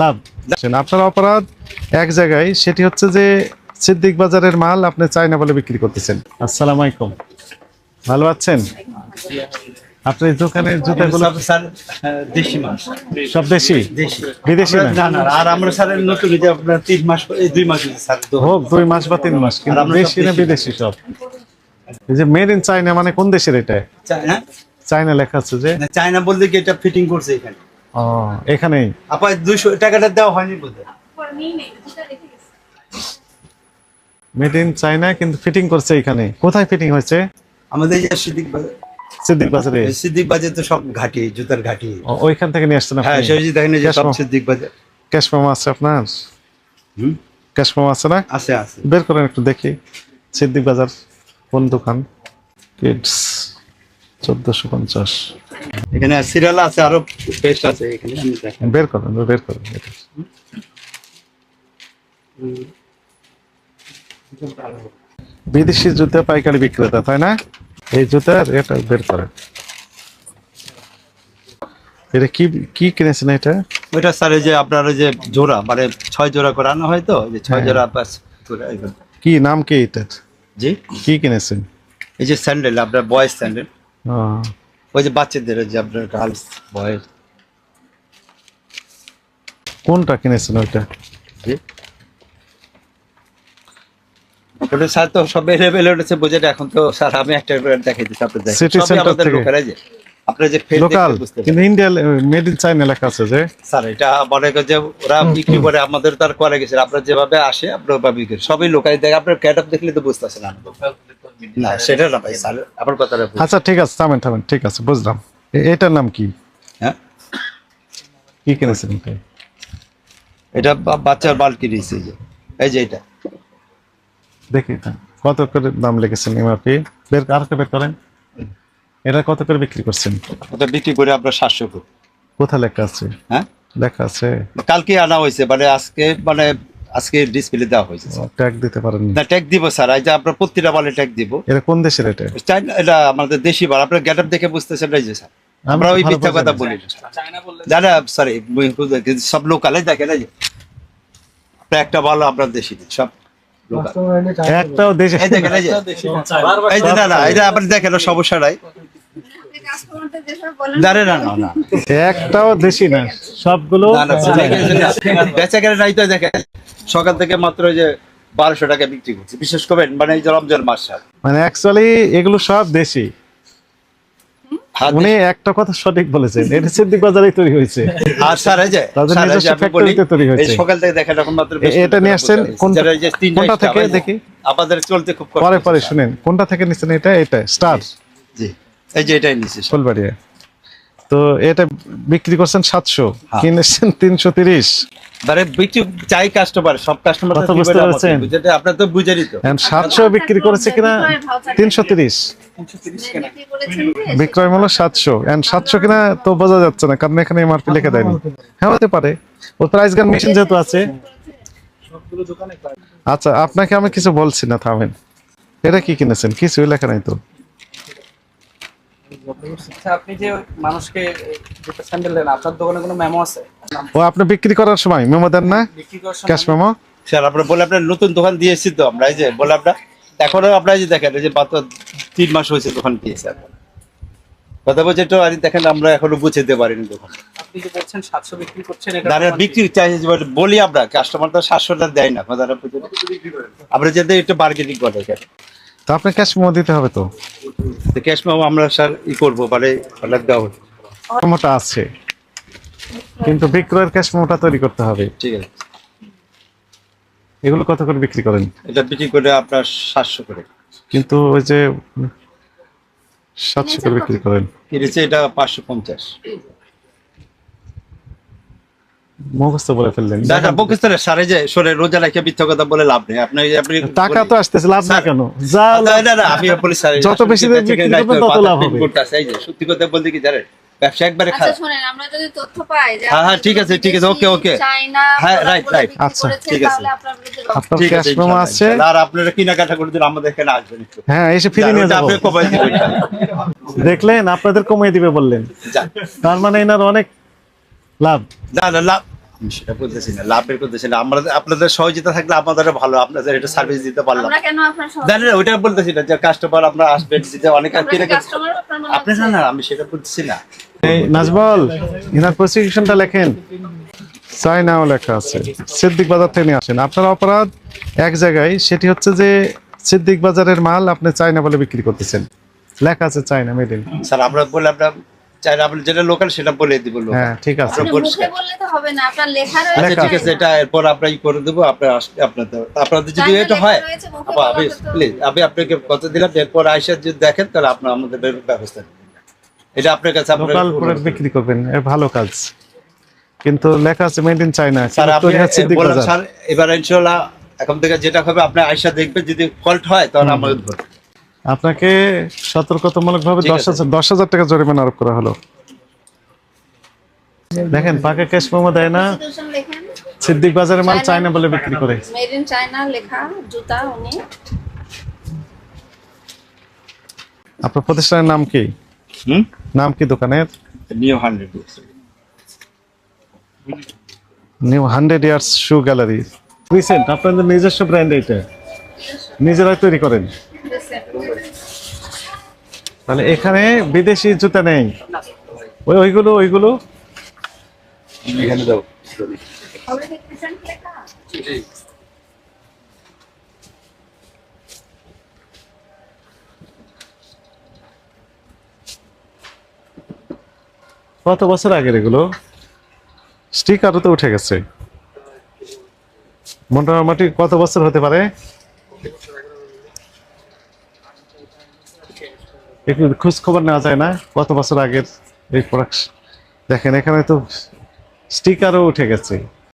লাভ। আপনার অপরাধ। এক জায়গায় সেটি হচ্ছে যে সিদ্দিক বাজারের মাল আপনি চায়না বলে বিক্রি করতেছেন। আসসালামু আলাইকুম। ভালো আছেন? আপনার এই দোকানের জুতাগুলো সব স্যার দেশি মাছ সব দেশি? দেশি। বিদেশি না? আর আমরা স্যার নতুন যে আপনার তিন মাস এই দুই মাস স্যার হোক দুই মাস বা তিন মাস কিন্তু দেশি না বিদেশি সব? এই যে মেড ইন চায়না মানে কোন দেশের এটা? চায়না চায়না লেখা আছে যে না, চায়না বলতে কি এটা ফিটিং করছে এখানে? ও এখানেই। আপা দুইশো টাকাটা দেওয়া হয়নি বলতে মেড ইন চায়না কিন্তু ফিটিং করছে এখানে। কোথায় ফিটিং হয়েছে? আমাদের এই যে সিদ্দিক বাজার সিদ্দিক বাজারে। সিদ্দিক বাজার তো সব ঘাটি জুতার ঘাটি। ও, ওইখান থেকে নিয়ে আসছেন হ্যাঁ আপনি? সেই যে দেখেন যে সব সিদ্দিক বাজার। ক্যাশ মেমো আছে আপনার? হুম? ক্যাশ মেমো আছে না? আছে আছে। বের করেন একটু দেখি। সিদ্দিক বাজার কোন দোকান? কিডস চোদ্দশো পঞ্চাশ। এখানে সিরিয়াল আছে আরও পেস্ট আছে এখানে আমি বের করেন বের করেন বিদেশি জুতা পাইকারি বিক্রেতা তাই না? এই জুতার এটা বের করেন। এটা কি কি কিনেছেন এটা? ওইটা স্যার যে আপনার ওই যে জোড়া মানে ছয় জোড়া করে আনা হয় তো যে ছয় হ্যাঁ। জোড়া বাস কি নাম কি এটা জি? কি কিনেছেন? এই যে স্যান্ডেল আপনার বয়েজ স্যান্ডেল। ওই যে বাচ্চাদের যে আপনার গার্লস বয়েজ কোনটা কিনেছেন ওইটা? ওটা স্যার তো সব উঠেছে বোঝে এখন তো স্যার আমি একটা করে দেখাই দিচ্ছি আপনি দেখেন City আমাদের থেকে। লোকেরা যে আপনার যে লোকাল বুঝতে কিন্তু ইন্ডিয়া মেড ইন চাইনা লেখা আছে যে। স্যার এটা মনে করেন যে ওরা বিক্রি করে আমাদের তার করে গেছে। আপনার যেভাবে আসে আপনার ওভাবে সবই লোকালি দেখে আপনার ক্যাট আপ দেখলে তো বুঝতেছেন না না সেটা না ভাই স্যার। আপনার কথাটা আচ্ছা ঠিক আছে থামেন থামেন ঠিক আছে বুঝলাম। এটার নাম কি? হ্যাঁ? কি কিনেছেন এটা? এটা বাচ্চার বাল কিনেছে এই যে। এই যে এটা। দেখি কত করে দাম লেগেছেন এমআরপি? বের আর বের করেন। এটা কত করে বিক্রি করছেন? ওটা বিক্রি করে আপনার সাতশো কোথায় লেখা আছে? হ্যাঁ? লেখা আছে। কালকে আনা হয়েছে মানে আজকে মানে আজকে ডিসপ্লে দেওয়া হয়েছে। ট্যাগ দিতে পারেননি। না ট্যাগ দিব স্যার এই যে আপনার প্রতিটা বালে ট্যাগ দিব। এটা কোন দেশের এটা? চাইনা এটা আমাদের দেশি বাল আপনার গেট আপ দেখে বুঝতেছেন এই যে স্যার। আমরা ওই মিথ্যা কথা না। বলি না। না সরি সব লোকালে দেখেন এই যে। একটা ভালো আপনার দেশি সব একটাও দেশে এই দেখেন এই যে। এই যে না না এটা আপনি দেখেন সমস্যা নাই। জানে না না। না একটাও দেশি না। সবগুলো তো দেখেন। সকাল থেকে মাত্র যে বারোশো টাকা বিক্রি করছে। বিশেষ করে মানে এই যে রমজান মাস মানে অ্যাকচুয়ালি এগুলো সব দেশি। উনি একটা কথা সঠিক বলেছেন। এটা সিদ্দিক বাজারেই তৈরি হয়েছে। আর স্যার এই যে তৈরি হয়েছে। সকাল থেকে দেখেন এখন মাত্র এটা নিয়ে আসছেন কোনটা থেকে দেখি? আমাদের চলতে খুব পরে পরে শুনেন। কোনটা থেকে নিচ্ছেন এটা? এটা স্টার জি। এই যে এটাই। ফুলবাড়িয়া। তো এটা বিক্রি করছেন সাতশো হ্যাঁ। কিনেছেন তিনশো তিরিশ। মানে বিক্রি চাই কাস্টমার সব কাস্টমার কথা বুঝতে পারছেন? আপনার তো বুঝেনি তো। সাতশো বিক্রি করেছে কিনা তিনশো তিরিশ। বিক্রয় মূল্য সাতশো। এন্ড সাতশো কিনা তো বোঝা যাচ্ছে না কারণ এখানে এমআরপি লিখে দেয়নি। হ্যাঁ হতে পারে। ও প্রাইস গান মেশিন যেহেতু আছে। আচ্ছা আপনাকে আমি কিছু বলছি না থামেন। এটা কি কিনেছেন? কিছুই লেখা নাই তো। আপনি যে মানুষকে যেটা স্যান্ডেল দেন আপনার দোকানে কোনো মেমো আছে? ও আপনি বিক্রি করার সময় মেমো দেন না? বিক্রি করার সময় ক্যাশ মেমো? স্যার আপনার বলে আপনার নতুন দোকান দিয়েছি তো আমরা এই যে বলে আপনার এখনও আপনার এই যে দেখেন এই যে মাত্র তিন মাস হয়েছে দোকান দিয়েছে এখন কথা বলছে তো আর দেখেন আমরা এখনও বুঝতে পারিনি দোকান। আপনি যে বলছেন সাতশো বিক্রি করছেন এটা বিক্রি চাইছে বলি আমরা কাস্টমার তো সাতশোটা দেয় না কথাটা আমরা যাতে একটু বার্গেনিং করে তো আপনি ক্যাশ মেমো দিতে হবে তো? ক্যাশ মাও আমরা স্যার ই করব মানে অনেক দেওয়া হবে। মেমোটা আছে। কিন্তু বিক্রয়ের ক্যাশ মেমোটা তৈরি করতে হবে। ঠিক আছে। এগুলো কত করে বিক্রি করেন? এটা বিক্রি করে আপনার সাতশো করে। কিন্তু ওই যে সাতশো করে বিক্রি করেন। এটা পাঁচশো পঞ্চাশ। মুখস্থ বলে ফেললেন। দেখা বকিস্তানের সারে যে সরে রোজা রেখে মিথ্যা কথা বলে লাভ নেই। আপনি আপনি টাকা তো আসতেছে লাভ না কেন? যা না, না, না, আমি বলি স্যার যত বেশি দিয়ে বিক্রি করবেন তত লাভ হবে। এই যে সত্যি কথা বলতে কি জানেন? ব্যবসা একবারে আচ্ছা শুনেন আমরা যদি তথ্য পাই যে হ্যাঁ, হ্যাঁ, ঠিক আছে, ঠিক আছে. হ্যাঁ, right. বিক্রি আচ্ছা, ঠিক আছে। আপনার ঠিক আছে আর আপনারা কেনাকাটা করে দিন আমাদের এখানে আসবেন হ্যাঁ এসে ফিরে নিয়ে যাব। আপনি কমাই দিবেন দেখলেন আপনাদের কমিয়ে দিবে বললেন। তার মানে এনার অনেক লাভ? না না লাভ। আমি সেটা বলতেছি না লাভের করতেছি না। আমরা আপনাদের সহযোগিতা থাকলে আমাদের ভালো আপনাদের এটা সার্ভিস দিতে পারলাম। আমরা কেন আপনার ওইটা বলতেছি না যে কাস্টমার আপনারা আসবেন দিতে অনেক আমরা কি কিনে customer আপনার আপনি না না আমি সেটা বলতেছি না। নাজবল ইনার প্রসিকিউশনটা লেখেন। চায়নাও লেখা আছে। সিদ্দিক বাজার থেকে নিয়ে আসেন। আপনার অপরাধ এক জায়গায় সেটি হচ্ছে যে সিদ্দিক বাজারের মাল আপনি চায়না বলে বিক্রি করতেছেন। লেখা আছে চায়না মেড ইন স্যার আমরা বলে আমরা চাই আপনি যেটা লোকাল সেটা বলে দিব লোকাল। হ্যাঁ ঠিক আছে। আপনি মুখে বললে তো হবে না আপনার লেখা রয়েছে আচ্ছা ঠিক আছে এটা এরপর আমরা ই করে দেবো আপনার আপনাদের আপনাদের যদি এটা হয় প্লিজ আমি আপনাকে কত দিলাম এরপর আইসা যদি দেখেন তাহলে আপনার আমাদের ব্যবস্থা এটা আপনার কাছে আপনার লোকাল প্রোডাক্ট বিক্রি করবেন এ ভালো কাজ। কিন্তু লেখা আছে মেড ইন চায়না স্যার আপনি বললাম স্যার এবার ইনশাল্লাহ এখন থেকে যেটা হবে আপনি আইসা দেখবেন যদি ফল্ট হয় তখন আমাদের ধরবেন। আপনাকে সতর্কতামূলক ভাবে দশ হাজার দশ হাজার টাকা জরিমানা আরোপ করা হলো। দেখেন পাকা ক্যাশ মোমো দেয় না। সিদ্দিক বাজারে মাল চায়না- চায়না বলে বিক্রি করে। মেড ইন চায়না লেখা জুতা উনি। আপনার প্রতিষ্ঠানের নাম কি? হুম? নাম কি দোকানের? New hundred new hundred years shoe gallery recent আপনাদের নিজস্ব ব্র্যান্ড এটা নিজেরাই তৈরি করেন। তাহলে এখানে বিদেশি জুতা নেই। ওই ওইগুলো ওইগুলো? এখানে দাও। কত বছর আগের এগুলো? স্টিকারও তো উঠে গেছে। মোটামুটি কত বছর হতে পারে? একটু খোঁজ খবর নেওয়া যায় না। কত বছর আগের এই প্রোডাক্ট দেখেন, এখানে তো স্টিকারও উঠে গেছে।